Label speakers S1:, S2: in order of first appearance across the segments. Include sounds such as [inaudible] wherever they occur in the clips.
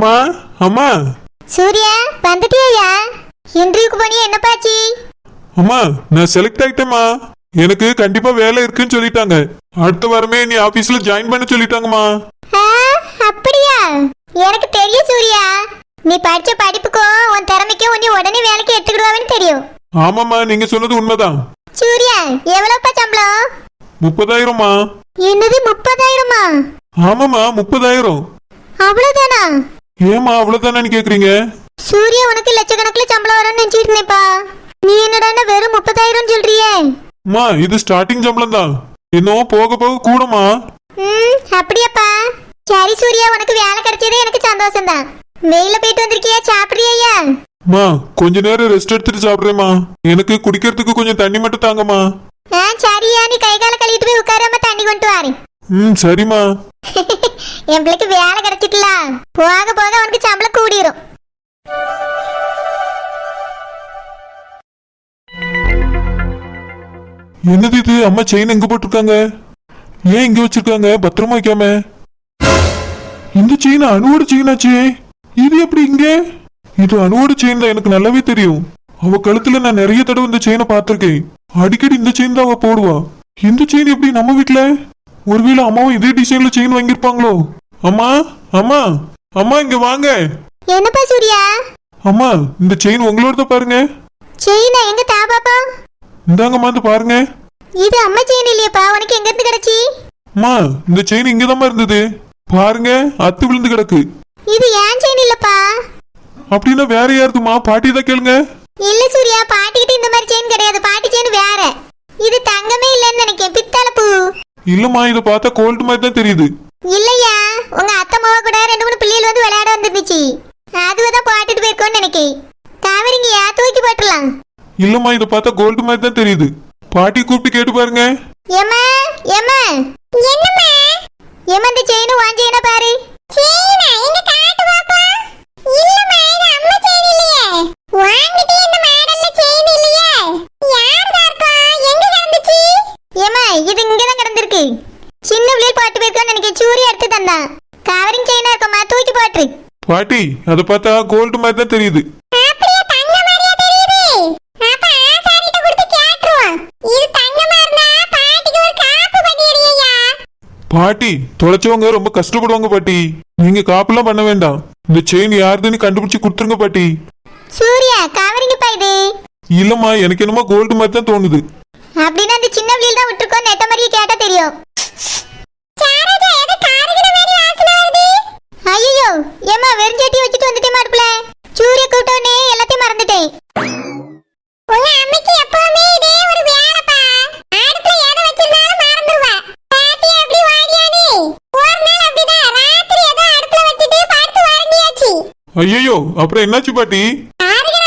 S1: அம்மா அம்மா.
S2: சூர்யா வந்துட்டியா இன்டர்வியூக்கு போனியா என்னப்பாச்சு?
S1: அம்மா நான் செலக்ட் ஆயிட்டேம்மா. எனக்கு கண்டிப்பா வேலை இருக்குன்னு சொல்லிட்டாங்க. அடுத்த வாரமே நீ ஆபீஸ்ல ஜாயின் பண்ண சொல்லிட்டாங்கம்மா.
S2: ஆ, அப்படியா? எனக்கு தெரியும் சூர்யா. நீ படிச்ச படிப்புக்கும் உன் திறமைக்கும் உன்னை உடனே வேலைக்கு எடுத்துக்கிடுவான்னு தெரியும்.
S1: ஆமாம்மா நீங்க சொன்னது உண்மைதான்.
S2: சூர்யா எவ்வளவுப்பா சம்பளம்?
S1: முப்பதாயிரம்மா.
S2: என்னது முப்பதாயிரமா?
S1: ஆமாம்மா முப்பதாயிரம்.
S2: அவ்வளவுதானா?
S1: ஏம்மா அவ்வளவுதானு கேக்குறீங்க?
S2: சூர்யா உனக்கு லட்சக்கணக்குல சம்பளம் வரும்னு நினைச்சிட்டு இருந்தேப்பா நீ என்னடா வெறும் முப்பதாயிரம் சொல்றியே.
S1: அம்மா இது ஸ்டார்டிங் சம்பளம் தான். இன்னும் போக போக கூடமா?
S2: ம் அப்படியாப்பா. சரி சூர்யா உனக்கு வேலை கிடைச்சதே எனக்கு சந்தோஷம் தான் வெயில போயிட்டு வந்திருக்கியா சாப்பிடுறியா
S1: அம்மா கொஞ்ச நேரம் ரெஸ்ட் எடுத்துட்டு சாப்பிடுறேம்மா. எனக்கு குடிக்கிறதுக்கு கொஞ்சம் தண்ணி மட்டும் தாங்கம்மா.
S2: ஆ சரியா நீ கை கால கழுவிட்டு போய் உட்காராம தண்ணி கொண்டு வாரு
S1: ம் சரிம்மா. [laughs]
S2: என் பிள்ளைக்கு வேலை கிடைச்சிட்டல. போக போக அவனுக்கு சம்பளம் கூடிரும்.
S1: என்னது இது? அம்மா செயின் எங்க போட்டிருக்காங்க? ஏன் இங்க வச்சிருக்காங்க? பத்திரமா வைக்காம. இந்த செயின் அணுவோட செயினாச்சே இது எப்படி இங்க? இது அணுவோட செயின் தான் எனக்கு நல்லாவே தெரியும். அவ கழுத்துல நான் நிறைய தடவை இந்த செயினை பார்த்திருக்கேன். அடிக்கடி இந்த செயின் தான் அவ போடுவா. இந்த செயின் எப்படி நம்ம வீட்டுல ஒருவேளை அம்மாவும் இதே டிசைன்ல செயின் வாங்கியிருப்பாங்களோ? அம்மா அம்மா அம்மா இங்க வாங்க.
S2: என்னப்பா சூர்யா?
S1: அம்மா இந்த செயின் உங்களோட பாருங்க.
S2: செயினா எங்க தா பாப்பா
S1: இந்தாங்கம்மா வந்து பாருங்க.
S2: இது அம்மா செயின் இல்லையாப்பா. உனக்கு எங்க இருந்து கிடைச்சி?
S1: அம்மா இந்த செயின் இங்கதாம்மா இருந்தது. பாருங்க அத்து விழுந்து கிடக்கு.
S2: இது ஏன் செயின் இல்லப்பா?
S1: அப்படின்னா வேற யாருதுமா பாட்டி தான் கேளுங்க.
S2: இல்ல சூர்யா பாட்டிக்கிட்ட இந்த மாதிரி செயின் கிடையாது. பாட்டி செயின் வேற. இது தங்கமே இல்லைன்னு நினைக்கேன். பித்தளை பூ.
S1: இல்லம்மா இதை பார்த்தா கோல்டு மாதிரி தான் தெரியுது.
S2: இல்லையா? உங்க அத்தை மாவ கூட ரெண்டு மூணு பிள்ளைகள் வந்து விளையாட வந்துருந்துச்சு. அதுவதான் போட்டுட்டு போயிருக்கோன்னு நினைக்கேன் தவறிங்கயா தூக்கி போட்டுலாம்
S1: இல்லம்மா இதை பார்த்தா கோல்டு மாதிரி தான் தெரியுது. பாட்டி கூப்பிட்டு கேட்டு பாருங்க.
S2: ஏம்மா ஏம்மா. என்னம்மா? ஏம்மா இந்த செயின் வான் செயினை பாரு செயினா எங்க காட்டு பாப்பா இல்லம்மா இது அம்மா செயின் இல்லையே வாங்கிட்டே இந்த மாடல்ல செயின் இல்லையே யாருதா இருக்கா எங்க கிடந்துச்சு ஏம்மா இது இங்க தான் கிடந்திருக்கு சின்ன பிள்ளைகள் போட்டு போயிருக்கோன்னு நினைக்கிறேன் சூரி எடுத்து தந்தான் கவரிங் செயினா இருக்கம்மா தூக்கி போட்டு
S1: பாட்டி அதை பார்த்தா கோல்டு மாதிரி தான் தெரியுது
S2: காப்பு
S1: பாட்டி தொலைச்சவங்க ரொம்ப கஷ்டப்படுவாங்க பாட்டி. நீங்க காப்பெல்லாம் பண்ண வேண்டாம். இந்த செயின் யாருதுன்னு கண்டுபிடிச்சு கொடுத்துருங்க பாட்டி.
S2: சூர்யா கவரிங்க பா இது.
S1: இல்லம்மா எனக்கு என்னமோ கோல்டு மாதிரி தான் தோணுது.
S2: அப்படின்னா அந்த சின்ன பிள்ளைல தான் விட்டுருக்கோம் நெட்ட மாதிரியே கேட்டா தெரியும் ஐயோ ஏமா வெறுஞ்சட்டி வச்சுட்டு வந்துட்டே மாட்டுக்குள்ள சூரிய கூட்டோனே எல்லாத்தையும் மறந்துட்டேன். உங்க அம்மைக்கு எப்பவுமே இதே ஒரு வேலைப்பா. அடுப்புல எதை வச்சிருந்தாலும் மறந்துருவா. பாட்டி அப்படி வாடியானே ஒரு நாள் அப்படிதான். ராத்திரி ஏதோ அடுப்புல வச்சுட்டு படுத்து உறங்கியாச்சு.
S1: ஐயோ அப்புறம் என்னாச்சு பாட்டி?
S2: ஆறுகிற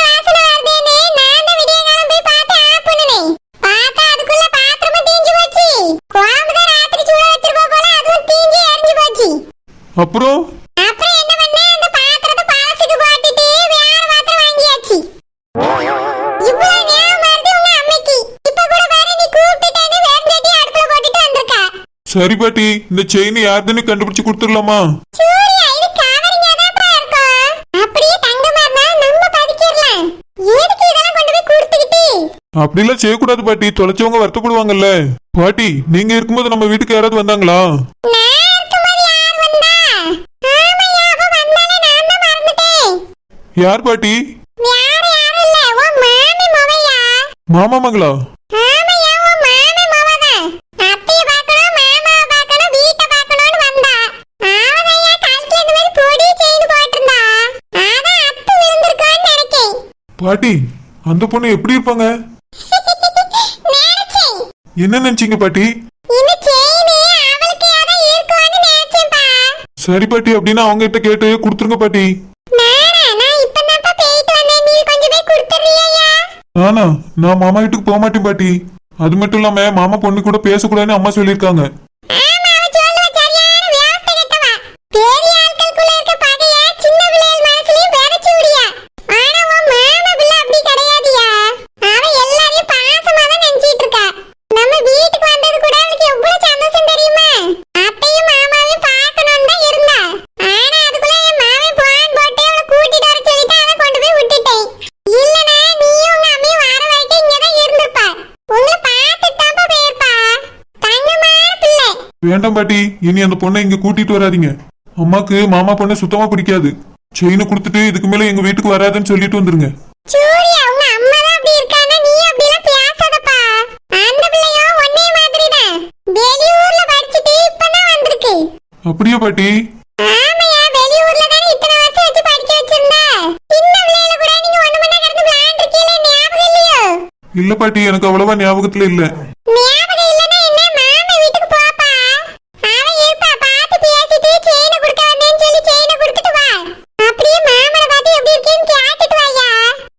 S1: சரி பாட்டி இந்த செயின் யாருதுன்னு கண்டுபிடிச்சு கொடுத்துடலாமா? அப்படிலாம் செய்யக்கூடாது பாட்டி தொலைச்சவங்க வருத்தப்படுவாங்கல்ல. பாட்டி நீங்க இருக்கும்போது நம்ம வீட்டுக்கு யாராவது வந்தாங்களா?
S2: யார் வந்தா? ஆமையா, அவ
S1: பாட்டி அந்த பொண்ணு எப்படி இருப்பாங்க? என்ன நினைச்சீங்க பாட்டி? சரி பாட்டி அப்படின்னா அவங்க கிட்ட கேட்டு கொடுத்துருங்க பாட்டி.
S2: ஆனா நான்
S1: நானா நான் மாமா வீட்டுக்கு போக மாட்டேன் பாட்டி. அது மட்டும் இல்லாம மாமா பொண்ணு கூட பேசக்கூடாதுன்னு அம்மா சொல்லியிருக்காங்க
S2: ஆமா, அவ சொல்லுவா, சரியான வியாஸ்தை கெட்டவா. பெரிய ஆட்களுக்குள்ள இருக்க பகைய சின்ன பிள்ளைகள் மனசுலயும் விதைச்சு விடியா. ஆனா உன் மாமா பிள்ளை அப்படி கிடையாதுயா. அவ எல்லாரையும் பாசமா தான் நினைச்சிட்டு இருக்கா. நம்ம வீட்டுக்கு வந்தது கூட அவளுக்கு எவ்வளவு சந்தோஷம் தெரியுமா? அத்தையும் மாமாவையும் பார்க்கணும்னு தான் இருந்தா. ஆனா அதுக்குள்ள என் மாமன் போன
S1: வேண்டாம் பாட்டி இனி அந்த பொண்ணை இங்க கூட்டிட்டு வராதீங்க. அம்மாக்கு மாமா பொண்ணை சுத்தமா பிடிக்காது. செயினை கொடுத்துட்டு இதுக்கு மேல எங்க வீட்டுக்கு வராதுன்னு சொல்லிட்டு வந்துருங்க.
S3: சூர்யா உங்க அம்மா தான் அப்படி இருக்கானா நீ அப்படிலாம் பேசாதப்பா அந்த பிள்ளையும் ஒன்னே மாதிரி தான் வெளியூர்ல படிச்சுட்டு இப்பதான் வந்திருக்கு
S1: அப்படியா பாட்டி
S3: ஆமையா வெளியூர்ல தானே இத்தனை வருஷம் வச்சு படிக்க வச்சிருந்தா சின்ன பிள்ளையில கூட நீங்க ஒண்ணு மணி கிடந்து விளையாண்டுருக்கீல ஞாபகம் இல்லையோ
S1: இல்ல பாட்டி எனக்கு அவ்வளவா ஞாபகத்துல இல்ல
S3: ஞாபகம் இல்லைன்னா என்ன மாமா வீட்டுக்கு போப்பா அவன் இருப்பா பார்த்து பேசிட்டு செயினை கொடுக்க வந்தேன்னு சொல்லி செயினை கொடுத்துட்டு வா அப்படியே மாமனை பார்த்து எப்படி இருக்கேன்னு கேட்டுட்டு வாயா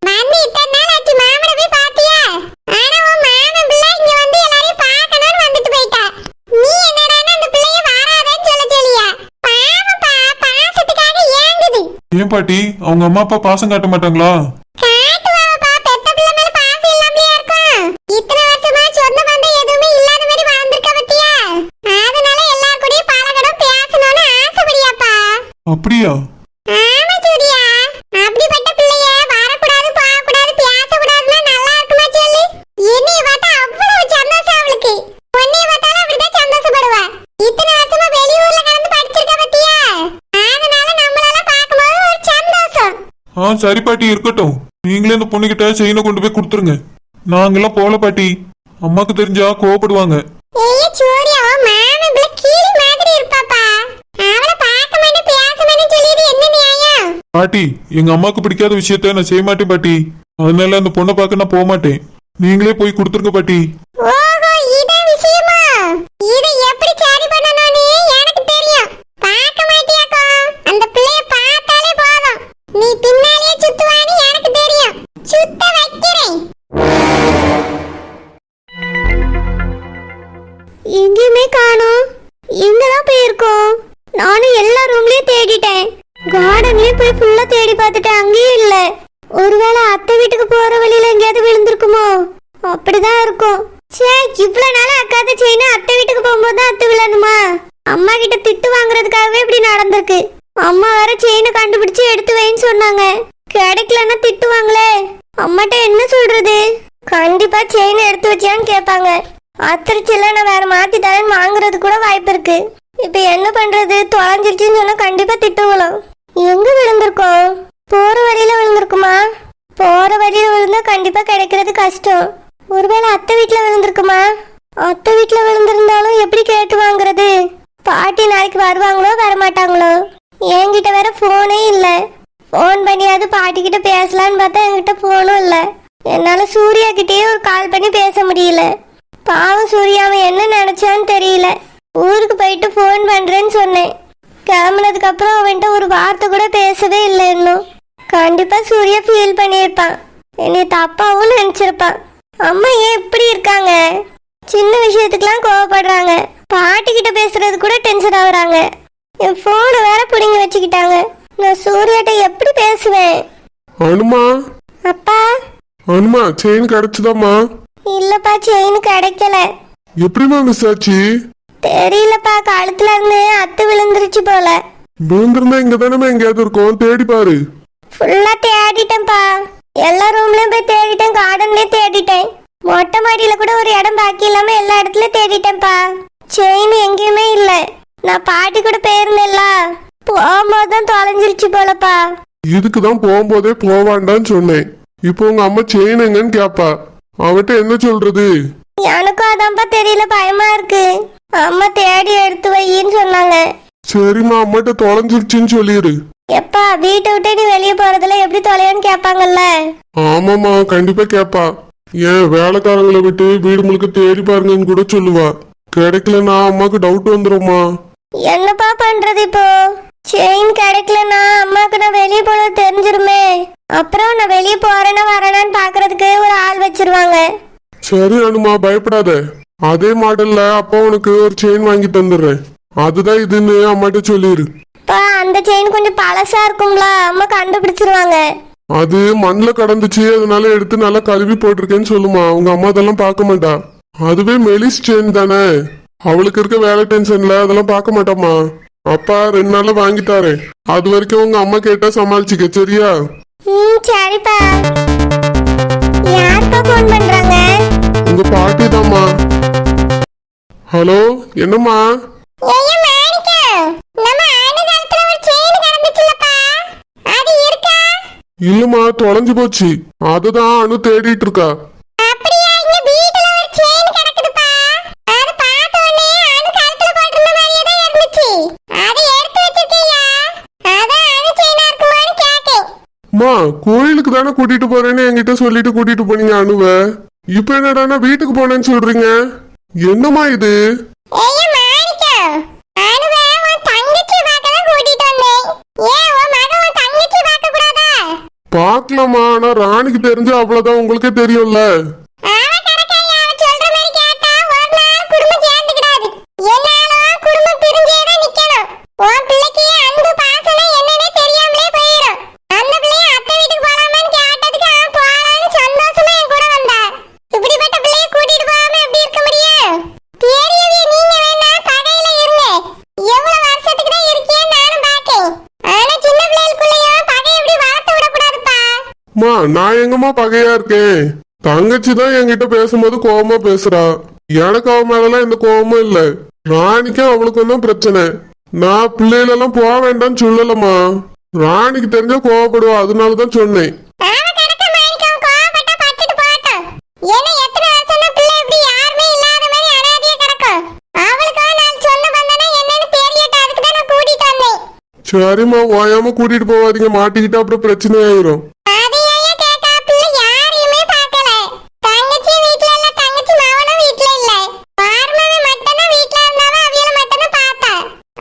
S3: வந்து இத்தனை நாள் ஆச்சு மாமனை போய் பாத்தியா ஆனா உன் மாமன் பிள்ளை இங்க வந்து எல்லாரையும் பார்க்கணும்னு வந்துட்டு போயிட்டா நீ என்னடான்னா அந்த பிள்ளைய வராதன்னு சொல்ல சொல்லியா பாவப்பா பாசத்துக்காக ஏங்குது
S1: ஏன் பாட்டி? அவங்க அம்மா அப்பா பாசம் காட்ட மாட்டாங்களா?
S3: காட்டுவாப்பா பெத்த பிள்ளை மேல பாசம் இல்லாமலே இருக்கும் இத்தனை வருஷமா சொந்த பந்தம் எதுவுமே இல்லாத மாதிரி வாழ்ந்திருக்க பத்தியா அதனால எல்லார் கூடயும் பழகணும் பேசணும்னு ஆசைப்படியாப்பா
S1: அப்படியா
S3: ஆமா சூர்யா அப்படிப்பட்ட பிள்ளைய வரக்கூடாது போகக்கூடாது பேசக்கூடாதுன்னா நல்லா இருக்குமா சொல்லு என்னைய பார்த்தா அவ்வளவு சந்தோஷம் அவளுக்கு உன்னைய பார்த்தாலும் அப்படிதான் சந்தோஷப்படுவா இத்தனை வருஷமா வெளியூர்ல கடந்து படிச்சிருக்க பத்தியா அதனால நம்மளால பார்க்கும்போது ஒரு சந்தோஷம்
S1: ஆ சரி பாட்டி இருக்கட்டும். நீங்களே இந்த பொண்ணுகிட்ட செயினை கொண்டு போய் கொடுத்துருங்க. நாங்கெல்லாம் போல பாட்டி. அம்மாக்கு தெரிஞ்சா கோவப்படுவாங்க. பாட்டி எங்க அம்மாக்கு பிடிக்காத விஷயத்த நான் செய்ய மாட்டேன் பாட்டி. அதனால அந்த பொண்ணை பார்க்க நான் போக மாட்டேன். நீங்களே போய் கொடுத்துருங்க பாட்டி.
S3: இவ்வளவு செயின் அத்தை வீட்டுக்கு போகும்போது தான் அத்தை விழணுமா? அம்மா கிட்ட திட்டு வாங்குறதுக்காகவே இப்படி நடந்திருக்கு. அம்மா வேற செயினை கண்டுபிடிச்சு எடுத்து வைன்னு சொன்னாங்க. கிடைக்கலன்னா திட்டுவாங்களே அம்மாட்ட என்ன சொல்றது? கண்டிப்பா செயின் எடுத்து வச்சியான்னு கேட்பாங்க. அத்திரிச்சில நான் வேற மாத்தி தரேன்னு வாங்குறது கூட வாய்ப்பு இருக்கு. இப்ப என்ன பண்றது? தொலைஞ்சிருச்சுன்னு சொன்னா கண்டிப்பா திட்டுவலாம் எங்க விழுந்திருக்கோம்? போற வழியில விழுந்திருக்குமா? போற வழியில விழுந்தா கண்டிப்பா கிடைக்கிறது கஷ்டம். ஒருவேளை அத்தை வீட்டுல விழுந்திருக்குமா? அத்தை வீட்ல விழுந்திருந்தாலும் எப்படி கேட்டு வாங்குறது? பாட்டி நாளைக்கு வருவாங்களோ வரமாட்டாங்களோ? என்கிட்ட வேற போனே இல்ல. ஃபோன் பண்ணியாவது பாட்டி கிட்ட பேசலான்னு பார்த்தா என்கிட்ட போனும் இல்ல. என்னால சூர்யா கிட்டயே ஒரு கால் பண்ணி பேச முடியல. பாவம் சூர்யா அவன் என்ன நினைச்சான்னு தெரியல. ஊருக்கு போயிட்டு ஃபோன் பண்றேன்னு சொன்னேன். கிளம்புனதுக்கு அப்புறம் அவன்கிட்ட ஒரு வார்த்தை கூட பேசவே இல்லை இன்னும். கண்டிப்பா சூர்யா ஃபீல் பண்ணியிருப்பான். என்னை தப்பாவும் நினைச்சிருப்பான். அம்மா ஏன் இப்படி இருக்காங்க? சின்ன விஷயத்துக்கெல்லாம் கோவப்படுறாங்க. பாட்டி கிட்ட பேசுறது கூட டென்ஷன் ஆகுறாங்க. என் போனை வேற பிடிங்கி வச்சுக்கிட்டாங்க. நான் சூர்யாட்ட எப்படி பேசுவேன்?
S4: அனுமா?
S3: அப்பா?
S4: அனுமா செயின் கிடைச்சதாம்மா.
S3: இல்லப்பா செயின் கிடைக்கல.
S4: எப்படிம்மா மிஸ் ஆச்சு?
S3: தெரியலப்பா கழுத்துல இருந்து அத்து விழுந்துருச்சு போல.
S4: விழுந்திருந்தா இங்க தானே எங்கேயாவது இருக்கும்? தேடி பாரு.
S3: ஃபுல்லா தேடிட்டேன்ப்பா. எல்லா ரூம்லயும் போய் தேடிட்டேன் கார்டன்லயும் தேடிட்டேன். மாடியில கூட ஒரு இடம் பாக்கி இல்லாம எல்லா இடத்துலயும் தேடிட்டேன்ப்பா. செயின் எங்கேயுமே இல்ல. நான் பாட்டி கூட போயிருந்தேன்ல. போகும்போது தான் தொலைஞ்சிருச்சு போலப்பா.
S4: இதுக்கு தான் போகும்போதே போவாண்டான்னு சொன்னேன். இப்போ உங்க அம்மா செயின் எங்கன்னு கேப்பா. அவட்ட என்ன சொல்றது?
S3: எனக்கும் அதான்ப்பா தெரியல பயமா இருக்கு. அம்மா தேடி எடுத்து வையின்னு சொன்னாங்க.
S4: சரிம்மா அம்மாட்ட தொலைஞ்சிருச்சுன்னு சொல்லிடு
S3: எப்பா வீட்டை விட்டு நீ வெளியே போறதுல எப்படி தொலையான்னு கேட்பாங்கல்ல
S4: ஆமாம்மா கண்டிப்பா கேப்பா. ஏன் வேலைக்காரங்களை விட்டு வீடு முழுக்க தேடி பாருங்கன்னு கூட சொல்லுவா. கிடைக்கலன்னா அம்மாக்கு டவுட் வந்துரும்மா.
S3: என்னப்பா பண்றது இப்போ? செயின் கிடைக்கலனா அம்மாக்கு நான் வெளியே போனது தெரிஞ்சிருமே. அப்புறம் நான் வெளியே போறேனா வரேனான்னு பாக்குறதுக்கு ஒரு ஆள் வச்சிருவாங்க.
S4: சரி அனுமா பயப்படாத. அதே மாடல்ல அப்பா உனக்கு ஒரு செயின் வாங்கி தந்துடுறேன். அதுதான் இதுன்னு அம்மாட்ட சொல்லிடு
S3: அந்த செயின் கொஞ்சம் பழசா இருக்கும்ல. அம்மா கண்டுபிடிச்சிருவாங்க.
S4: அது மண்ணில் கடந்துச்சு அதனால எடுத்து நல்லா கழுவி போட்டிருக்கேன்னு சொல்லுமா. உங்க அம்மா அதெல்லாம் பார்க்க மாட்டா. அதுவே மெலிஸ் செயின் தானே. அவளுக்கு இருக்க வேலை டென்ஷன்ல அதெல்லாம் பார்க்க மாட்டாம்மா. அப்பா ரெண்டு நாள்ல வாங்கி தரேன் அது வரைக்கும் உங்க அம்மா கேட்டா சமாளிச்சுக்க சரியா?
S3: சரிப்பா.
S4: உங்க பாட்டி ஹலோ என்னம்மா
S2: ஏய்யா மாணிக்கம் நம்ம ஆடுகாலத்துல ஒரு செயின் கிடந்துச்சுல்லப்பா அது இருக்கா
S4: இல்லம்மா தொலைஞ்சு போச்சு. அதுதான் அனு தேடிட்டு இருக்கா. அம்மா கோயிலுக்கு தானே கூட்டிட்டு போறேன்னு என்கிட்ட சொல்லிட்டு கூட்டிட்டு போனீங்க அனுவ. இப்ப என்னடான்னா வீட்டுக்கு போனேன்னு சொல்றீங்க? என்னம்மா இது
S2: ஏய்யா மாணிக்கம் அணுவை உன் தங்கச்சி பார்க்க தான் கூட்டிட்டு வந்தேன் ஏன் உன் மகன் உன் தங்கச்சி பார்க்க கூடாதா
S4: பார்க்கலாமா ஆனா ராணிக்கு தெரிஞ்சு அவ்வளவுதான் உங்களுக்கே தெரியும்ல
S2: அவன் கணக்கையா அவன் சொல்ற மாதிரி கேட்டா ஒரு நாள் குடும்பம் சேர்ந்துக்கிடாது என்னாலும் குடும்பம் பிரிஞ்சே தான் நிக்கணும் உன் பிள்ளைக்கு அன்பு பாசம்னா என்னன்னே தெரியாமலே போயிடும் அந்த பிள்ளைய அத்தை வீட்டுக்கு போலாமான்னு கேட்டதுக்கு அவன் போலான்னு சந்தோஷமா என் கூட வந்தா இப்படிப்பட்ட பிள்ளைய கூட்டிட்டு போகாம எப்படி இருக்க முடியும் பெரியவே நீங்க வேணா பகையில இருங்க எவ்வளவு வருஷத்துக்கு தான் இருக்கேன்னு நானும் பாக்கேன் ஆனா சின்ன பிள்ளைகளுக்குள்ளேயும் பகை எப்படி வளர்த்து விடக்கூடாதுப்பா
S4: அம்மா நான் எங்கம்மா பகையா இருக்கேன்? தங்கச்சி தான் என்கிட்ட பேசும்போது கோவமா பேசுறா. எனக்கு அவன் மேலலாம் எந்த கோவமும் இல்ல. ராணிக்கும் அவளுக்கும் தான் பிரச்சனை. நான் பிள்ளைகளெல்லாம் போக வேண்டாம்னு சொல்லலம்மா. ராணிக்கு தெரிஞ்சா கோவப்படுவா அதனாலதான் சொன்னேன்.
S2: அவளுக்கா.
S4: சரிம்மா ஓயாம கூட்டிட்டு போவாதீங்க மாட்டிக்கிட்டா அப்புறம் பிரச்சனை ஆயிரும்
S2: அது ஏன்யா கேட்டா? பிள்ளை யாரையுமே பார்க்கல. தங்கச்சி வீட்ல இல்ல, தங்கச்சி மாவனும் வீட்ல இல்ல. பார்மவன் மட்டும்தான் வீட்ல இருந்தாவ, அவியல மட்டும்தான் பார்த்தா.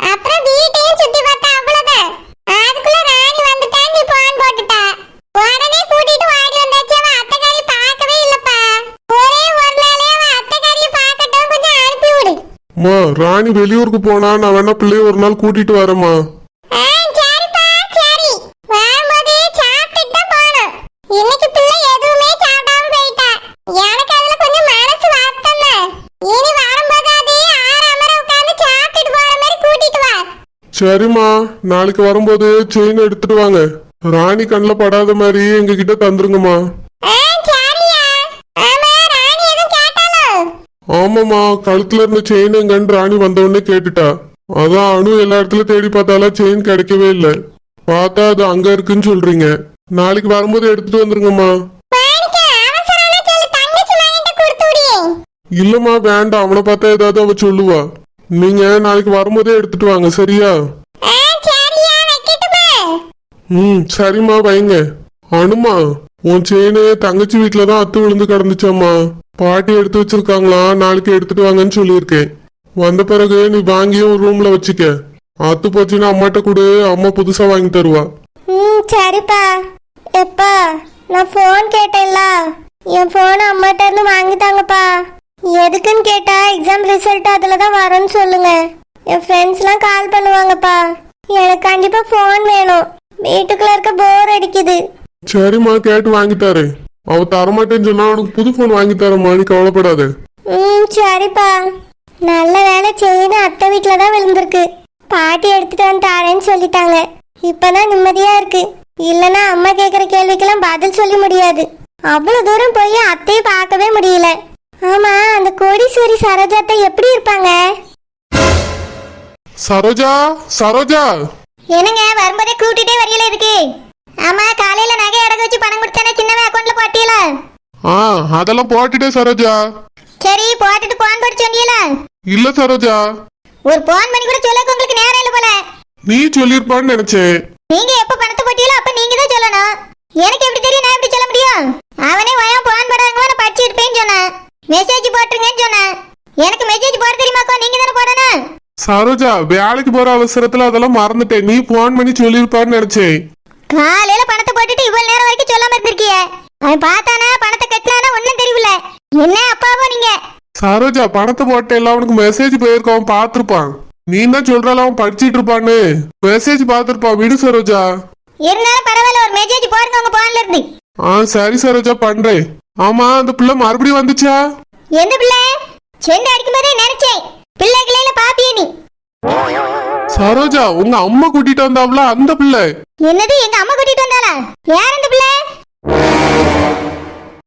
S2: அப்புறம் வீட்டையும் சுத்தி பார்த்தா, அவ்வளவுதான். அதுக்குள்ள ராணி வந்துட்டா, நீ போன் போட்டுட்டா. உடனே கூட்டிட்டு ஓடி வந்தாச்சு. அவ அத்தைக்காரி பார்க்கவே இல்லப்பா. ஒரே ஒரு நாளே அவ அத்தைக்காரியை பார்க்கட்டும், கொஞ்சம் அனுப்பி
S4: அம்மா ராணி வெளியூருக்கு போனா நான் வேணா பிள்ளைய ஒரு நாள் கூட்டிட்டு வரேம்மா. சரிம்மா நாளைக்கு வரும்போது செயின் எடுத்துட்டு வாங்க. ராணி கண்ணில் படாத மாதிரி எங்க கிட்ட தந்துருங்கம்மா. ஆமாம்மா கழுத்துல இருந்த செயின் எங்கன்னு ராணி வந்த உடனே கேட்டுட்டா. அதான் அணு எல்லா இடத்துல தேடி பார்த்தாலும் செயின் கிடைக்கவே இல்லை. பார்த்தா அது அங்க இருக்குன்னு சொல்றீங்க. நாளைக்கு வரும்போது எடுத்துட்டு வந்துருங்கம்மா. இல்லம்மா வேண்டாம். அவனை பார்த்தா ஏதாவது அவ சொல்லுவா. நீங்க நாளைக்கு வரும்போதே எடுத்துட்டு வாங்க சரியா? ம் சரிம்மா வைங்க. அனுமா உன் செயின் தங்கச்சி வீட்டில தான் அத்து விழுந்து கிடந்துச்சாம்மா. பாட்டி எடுத்து வச்சிருக்காங்களா? நாளைக்கு எடுத்துட்டு வாங்கன்னு சொல்லியிருக்கேன். வந்த பிறகு நீ வாங்கியும் ரூம்ல வச்சுக்க. அத்து போச்சுன்னா அம்மாட்ட கொடு. அம்மா புதுசா வாங்கி தருவா.
S2: ம் சரிப்பா. எப்பா நான் ஃபோன் கேட்டேன்ல. என் ஃபோன் அம்மாட்ட இருந்து வாங்கிட்டாங்கப்பா எதுக்குன்னு கேட்டா எக்ஸாம் ரிசல்ட் அதில் தான் வரேன்னு சொல்லுங்க. என் ஃப்ரெண்ட்ஸ்லாம் கால் பண்ணுவாங்கப்பா. எனக்கு கண்டிப்பா ஃபோன் வேணும். வீட்டுக்குள்ள இருக்க போர் அடிக்குது.
S4: சரிம்மா கேட்டு வாங்கி தரேன் அவ தரமாட்டேன்னு சொன்னா உனக்கு புது ஃபோன் வாங்கி தரேம்மா நீ கவலைப்படாத.
S2: ம் சரிப்பா. நல்ல வேலை செயின் அத்தை வீட்டில் தான் விழுந்திருக்கு. பாட்டி எடுத்துட்டு வந்து தாரேன்னு சொல்லிட்டாங்க. இப்பதான் நிம்மதியா இருக்கு. இல்லனா அம்மா கேக்குற கேள்விக்கெல்லாம் பதில் சொல்ல முடியாது. அவ்வளவு தூரம் போய் அத்தையை பார்க்கவே முடியல. ஆமா அந்த கோடீஸ்வரி சரோஜாத்தை எப்படி இருப்பாங்க?
S4: சரோஜா சரோஜா.
S2: என்னங்க வரும்போதே கூட்டிட்டே வரையில இருக்கு? ஆமா காலையில நகை அடகு வச்சு பணம் கொடுத்தானே சின்னவன் அக்கௌண்ட்ல போட்டியல?
S4: ஆ அதெல்லாம் போட்டுட்டே சரோஜா.
S2: சரி போட்டுட்டு போன் போட்டு சொன்னீங்களா
S4: இல்ல சரோஜா.
S2: ஒரு போன் பண்ணி கூட சொல்ல உங்களுக்கு நேரம் இல்லை போல.
S4: நீ சொல்லியிருப்பான்னு நினைச்சேன்.
S2: நீங்க எப்ப பணத்தை போட்டீங்களோ அப்ப நீங்க தான் சொல்லணும். எனக்கு எப்படி தெரியும் நான் எப்படி சொல்ல முடியும்? அவனே வயம் போன் போடாங்க நான் படிச்சு இருப்பேன்னு சொன்னேன். மெசேஜ் போட்டுருங்கன்னு சொன்னேன். எனக்கு மெசேஜ் போட தெரியுமாக்கோ நீங்க தானே போடணும்?
S4: சரோஜா வேலைக்கு போற அவசரத்துல அதெல்லாம் மறந்துட்டேன். நீ போன் பண்ணி சொல்லியிருப்பான்னு நினைச்சேன்.
S2: காலையில பணத்தை போட்டுட்டு இவ்வளவு நேரம் வரைக்கும் சொல்லாம இருந்திருக்கிய. அவன் பார்த்தானா பணத்தை கட்டினானா ஒண்ணும் தெரியல. என்ன அப்பாவோ நீங்க?
S4: சரோஜா பணத்தை போட்ட எல்லாம் அவனுக்கு மெசேஜ் போயிருக்கான் அவன் பார்த்திருப்பான். நீ தான் சொல்றால அவன் படிச்சிட்டு இருப்பான்னு. மெசேஜ் பார்த்திருப்பான் விடு சரோஜா.
S2: இருந்தாலும் பரவாயில்ல ஒரு மெசேஜ் போடுங்க உங்க போன்ல இருந்து.
S4: ஆ சரி சரோஜா பண்றேன். ஆமா அந்த பிள்ளை மறுபடியும் வந்துச்சா?
S2: எந்த பிள்ளை? செண்டு அடிக்கும் போதே நினைச்சேன் பிள்ளைகளே பாப்பிய நீ.
S4: சரோஜா உங்க அம்மா கூட்டிட்டு வந்தாப்ல அந்த பிள்ளை.
S2: என்னது எங்க அம்மா கூட்டிட்டு வந்தாளா? யார் அந்த பிள்ளை?